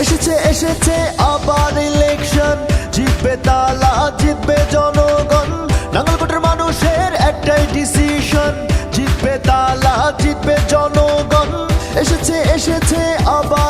এসেছে এসেছে আবার ইলেকশন জিতবে তালা, জিতবে জনগণ। নাঙ্গলকোটের মানুষের একটাই ডিসিশন জিতবে তালা, জিতবে জনগণ। এসেছে এসেছে আবার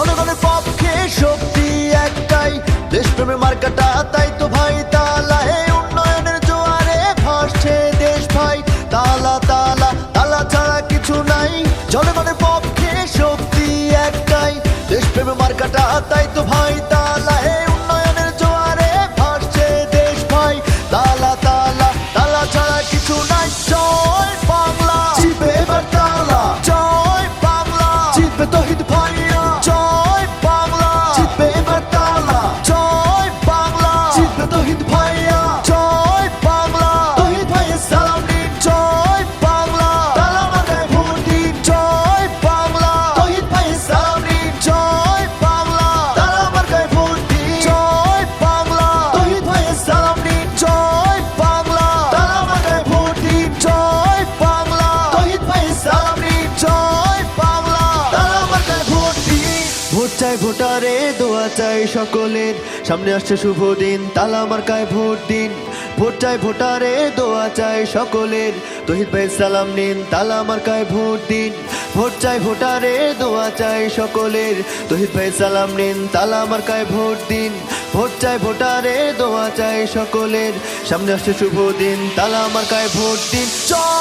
জনগণের পক্ষে শক্তি একটাই। দেশপ্রেমের মার্কাটা, তাই তো ভাই তালা হে উন্নয়নের জোয়ারে ভাসছে দেশ ভাই। তালা তালা তালা ছাড়া কিছু নাই। জনগণের পক্ষে শক্তি একটাই। দেশপ্রেমের মার্কাটা, তাই তো ভাই তালা হে উন্নয়নের জোয়ারে ভাসছে দেশ ভাই। তালা তালা তালা ছাড়া কিছু নাই। জয় ভোট চাই ভোটারে, দোয়া চাই সকলের। সামনে আসছে শুভ দিন, তালা মার্কায় ভোট দিন। ভোট চাই ভোটারে, দোয়া চাই সকলের। তহিদ ভাই, সালাম নিন, তালা মার্কায় ভোট দিন। ভোট চাই ভোটারে, দোয়া চাই সকলের। তহিদ ভাই, সালাম নিন, তালা মার্কায় ভোট দিন। ভোট চাই ভোটারে, দোয়া চাই সকলের। সামনে আসছে শুভ দিন, তালা মার্কায় ভোট দিন। জয়!